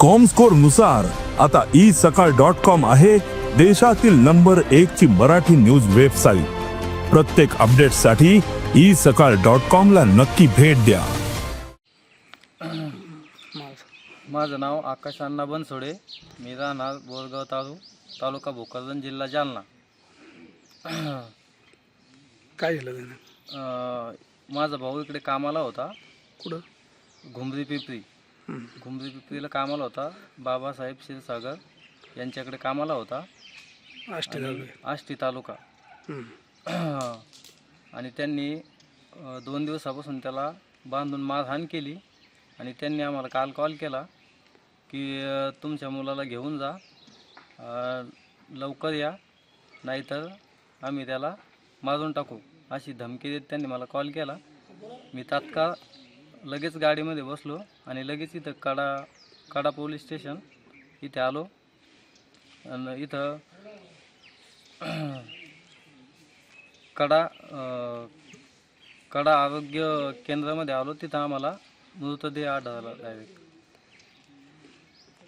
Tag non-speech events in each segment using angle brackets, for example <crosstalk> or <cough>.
कॉमस्कोरनुसार आता ई सकाळ dot com आहे देशातील नंबर एक ची मराठी न्यूज वेबसाईट प्रत्येक अपडेटसाठी ई सकाळ डॉट कॉम ला नक्की भेट द्या. माझं नाव आकाश अण्णा बनसोडे. मी राहणार बोरगाव तालु तालुका भोकरदन जिल्हा जालना. काय झालं त्यानं? अं, माझा भाऊ इकडे कामाला होता. कुठं? घुमरी पिपरी. घुमरी पिपरीला कामाला होता. बाबासाहेब क्षीरसागर यांच्याकडे कामाला होता. आष्टी आष्टी तालुका. <clears throat> आणि त्यांनी दोन दिवसापासून त्याला बांधून मारहाण केली. आणि त्यांनी आम्हाला काल कॉल केला की तुमच्या मुलाला घेऊन जा. लवकर या. नाहीतर आम्ही त्याला मारून टाकू अशी धमकी देत त्यांनी मला कॉल केला. मी तात्काळ लगेच गाडीमध्ये बसलो आणि लगेच इथं कडा कडा पोलीस स्टेशन इथे आलो. आणि इथं कडा कडा आरोग्य केंद्रामध्ये आलो. तिथं आम्हाला मृतदेह आढळला डायरेक्ट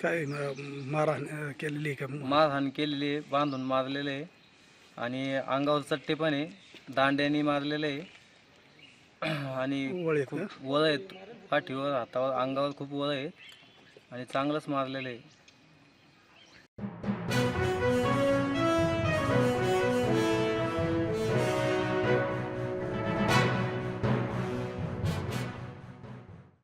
काय मारहाण केलेली आहे का? मारहाण केलेली आहे बांधून मारलेले आहे. आणि अंगावर चट्टे पण आहे दांड्याने मारलेले आहे. आणि वळ आहेत का खूप वळ आहेत पाठीवर हातावर अंगावर खूप वळ आहेत आणि चांगलंच मारलेलं आहे.